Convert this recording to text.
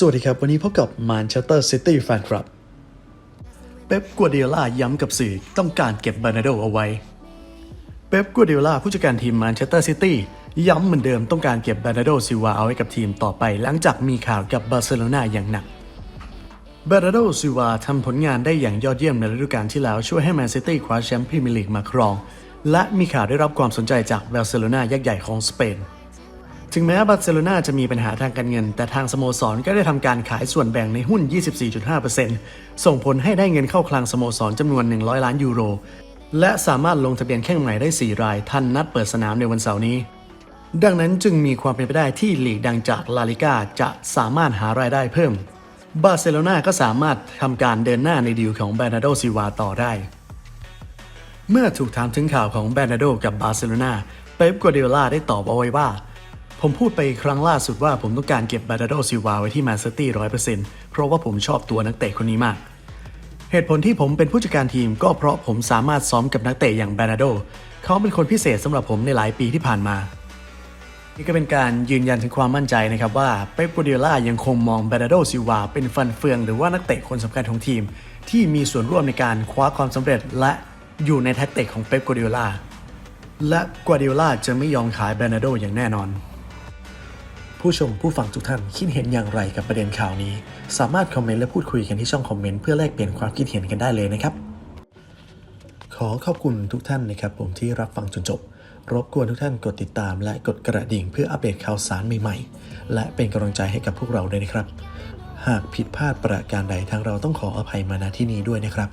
สวัสดีครับ วันนี้พบกับม a นเชสเตอร์ซิตี้แฟนคลับ เป๊ปกัวเดียล่าย้ำกับสื่อต้องการเก็บบานาโดเอาไว้ เป๊ปกัวเดียล่าผู้จัดการทีมแมนเชสเตอร์ซิตี้ย้ำเหมือนเดิมต้องการเก็บบานาโดซิวาเอาไว้กับทีมต่อไป หลังจากมีข่าวกับบาร์เซโลนาอย่างหนักบานาโดซิวาทำผลงานได้อย่างยอดเยี่ยมในฤดูกาลที่แล้ว ช่วยให้แมนซิตี้คว้าแชมป์พรีเมียร์ลีกมาครอง และมีข่าวได้รับความสนใจจากบาร์เซโลนายักษ์ใหญ่ของสเปน ถึงแม้บาร์เซโลนาจะมีปัญหาทางการเงิน แต่ทางสโมสรก็ได้ทำการขายส่วนแบ่งในหุ้น 24.5%ส่งผลให้ได้เงินเข้าคลังสโมสรจำนวน 100 ล้านยูโร และสามารถลงทะเบียนแข่งใหม่ได้ 4 รายทันนัดเปิดสนามในวันเสาร์นี้ ดังนั้นจึงมีความเป็นไปได้ที่ลีกดังจากลาลิก้าจะสามารถหารายได้เพิ่ม บาร์เซโลนาก็สามารถทำการเดินหน้าในดีลของแบรนาโดซิวาต่อได้ เมื่อถูกถามถึงข่าวของแบรนาโดกับบาร์เซโลนาเป๊ปกัวเดโอลาได้ตอบเอาไว้ว่า ผมพูดไปครั้งล่าสุดว่าผมต้องการเก็บบาร์นาโดซิวาไว้ที่แมนเชสเตอร์ร้อยเปอร์เซ็นต์เพราะว่าผมชอบตัวนักเตะคนนี้มาก เหตุผลที่ผมเป็นผู้จัดการทีมก็เพราะผมสามารถซ้อมกับนักเตะอย่างบาร์นาโดเขาเป็นคนพิเศษสำหรับผมในหลายปีที่ผ่านมา นี่ก็เป็นการยืนยันถึงความมั่นใจนะครับว่าเป๊ปกัวเดโอลายังคงมองบาร์นาโดซิวาเป็นฟันเฟือง หรือว่านักเตะคนสำคัญของทีม ที่มีส่วนร่วมในการคว้าความสำเร็จและอยู่ในแท็กติกของเป๊ปกัวเดโอลาและกัวเดโอลาจะไม่ยอมขายบาร์นาโดอย่างแน่นอน ผู้ชมผู้ฟังทุกท่านคิดเห็นอย่างไรกับประเด็นข่าวนี้ สามารถคอมเมนต์และพูดคุยกันที่ช่องคอมเมนต์เพื่อแลกเปลี่ยนความคิดเห็นกันได้เลยนะครับ ขอขอบคุณทุกท่านนะครับผมที่รับฟังจนจบ รบกวนทุกท่านกดติดตาม และกดกระดิ่งเพื่ออัปเดตข่าวสารใหม่ๆ และเป็นกำลังใจให้กับพวกเราด้วยนะครับ หากผิดพลาดประการใดทางเราต้องขออภัยมาณที่นี้ด้วยนะครับ